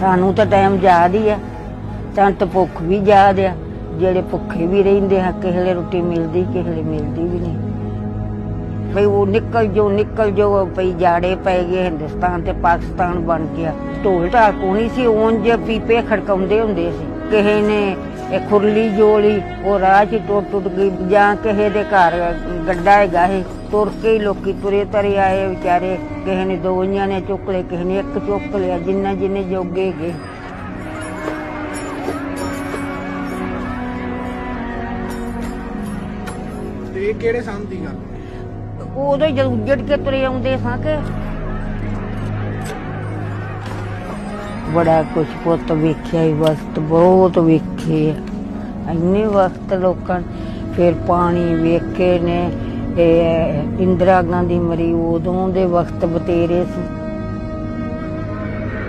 ਸਾਨੂੰ ਤਾਂ ਟਾਈਮ ਯਾਦ ਹੀ ਆ। ਸਾਨੂੰ ਤਾਂ ਭੁੱਖ ਵੀ ਯਾਦ ਆ। ਜਿਹੜੇ ਭੁੱਖੇ ਵੀ ਰਹਿੰਦੇ ਆ, ਕਿਸੇ ਲਈ ਰੋਟੀ ਮਿਲਦੀ, ਕਿਸੇ ਲਈ ਮਿਲਦੀ ਵੀ ਨਹੀਂ। ਭਈ ਉਹ ਨਿਕਲ ਜੋ ਨਿਕਲ ਜੋ ਭਈ ਜਾੜੇ ਪੈ ਗਏ ਹਿੰਦੁਸਤਾਨ ਤੇ ਪਾਕਿਸਤਾਨ ਬਣ ਗਿਆ ਢੋਲ ਢਾਲ ਕੋਣੀ ਸੀ, ਉਂਝ ਪੀਪੇ ਖੜਕਾਉਂਦੇ ਹੁੰਦੇ ਸੀ। ਕਿਸੇ ਨੇ ਇਹ ਖੁਰਲੀ ਜੋਲੀ, ਉਹ ਰਾਹ 'ਚ ਟੁੱਟ ਟੁੱਟ ਗਈ, ਜਾਂ ਕਿਸੇ ਦੇ ਘਰ ਗੱਡਾ ਹੈਗਾ ਸੀ। ਤੁਰ ਕੇ ਹੀ ਲੋਕੀ ਤੁਰੇ ਤਰੇ ਆਏ ਵਿਚਾਰੇ ਕਿਸੇ ਨੇ ਦੋ ਜੀਆਂ ਨੇ ਚੁੱਕ ਲਏ ਕਿਸੇ ਨੇ ਇੱਕ ਚੁੱਕ ਲਿਆ ਜਿੰਨਾ ਜਿੰਨੇ ਜੋਗੇ ਗਏ ਤੇ ਇਹ ਕਿਹੜੇ ਸੰਨ ਦੀ ਗੱਲ? ਉਦੋਂ ਹੀ ਜਦੋਂ ਉੱਜੜ ਕੇ ਤੁਰੇ ਆਉਂਦੇ ਸਾਂ ਕਿ ਬੜਾ ਕੁਛ ਪੁੱਤ ਵੇਖਿਆ ਹੀ ਵਕਤ ਬਹੁਤ ਵੇਖੇ ਆ। ਇੰਨੇ ਵਕਤ ਲੋਕਾਂ ਨੇ ਫਿਰ ਪਾਣੀ ਵੇਖੇ ਨੇ ਇਹ ਇੰਦਰਾ ਗਾਂਧੀ ਮਰੀ ਉਦੋਂ ਦੇ ਵਕਤ ਬਤੇਰੇ ਸੀ।